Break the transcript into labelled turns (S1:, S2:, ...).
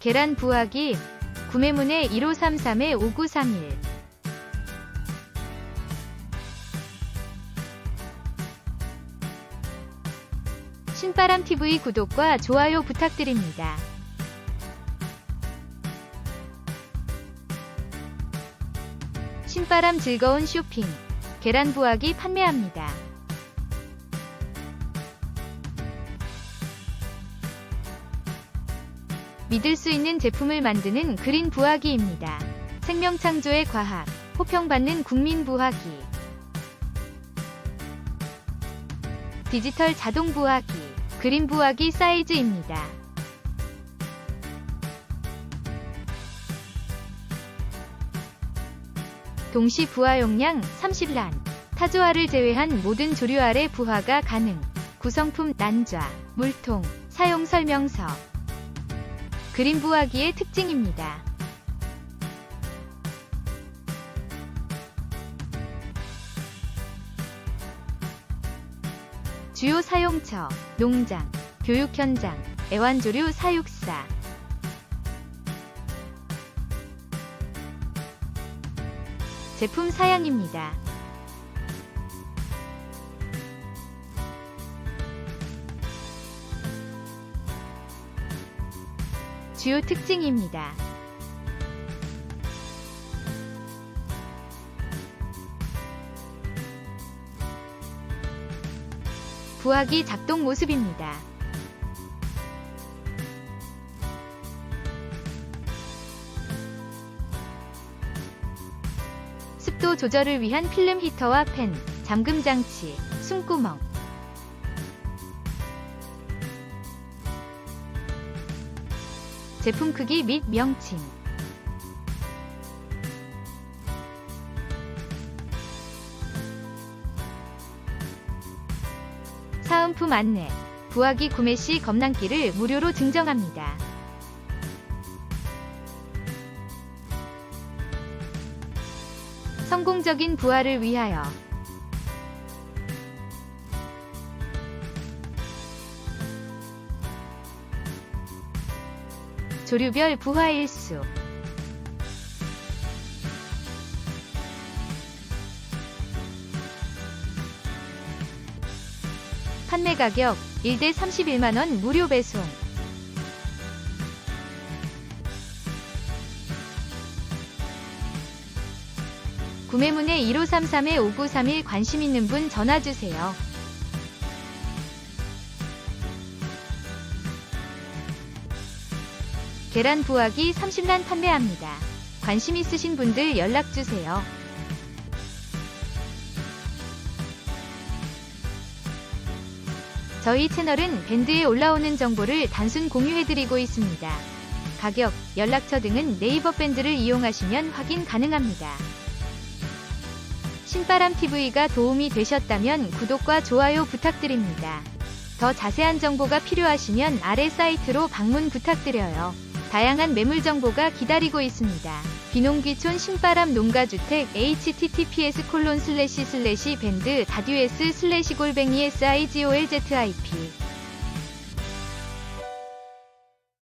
S1: 계란 부화기 구매문의 1533-5931 신바람TV 구독과 좋아요 부탁드립니다. 신바람 즐거운 쇼핑 계란 부화기 판매합니다. 믿을 수 있는 제품을 만드는 그린 부화기입니다. 생명창조의 과학, 호평받는 국민 부화기. 디지털 자동 부화기, 그린 부화기 사이즈입니다. 동시 부화 용량 30란, 타조화를 제외한 모든 조류 아래 부화가 가능. 구성품 난좌, 물통, 사용 설명서. 그린 부화기의 특징입니다. 주요 사용처, 농장, 교육 현장, 애완조류 사육사. 제품 사양입니다. 주요 특징입니다. 부화기 작동 모습입니다. 습도 조절을 위한 필름 히터와 팬, 잠금 장치, 숨구멍. 제품 크기 및 명칭. 사은품 안내. 부화기 구매 시 검난기를 무료로 증정합니다. 성공적인 부화를 위하여 조류별 부화 일수 판매 가격 1대 31만원 무료 배송 구매문의 1533-5931 관심 있는 분 전화 주세요. 계란 부화기 30란 판매합니다. 관심 있으신 분들 연락주세요. 저희 채널은 밴드에 올라오는 정보를 단순 공유해드리고 있습니다. 가격, 연락처 등은 네이버 밴드를 이용하시면 확인 가능합니다. 신바람TV가 도움이 되셨다면 구독과 좋아요 부탁드립니다. 더 자세한 정보가 필요하시면 아래 사이트로 방문 부탁드려요. 다양한 매물 정보가 기다리고 있습니다. 비농기촌 신바람 농가주택 https 콜론 슬래시 슬래시 밴드 다듀에스 슬래시 골뱅이 sigolzip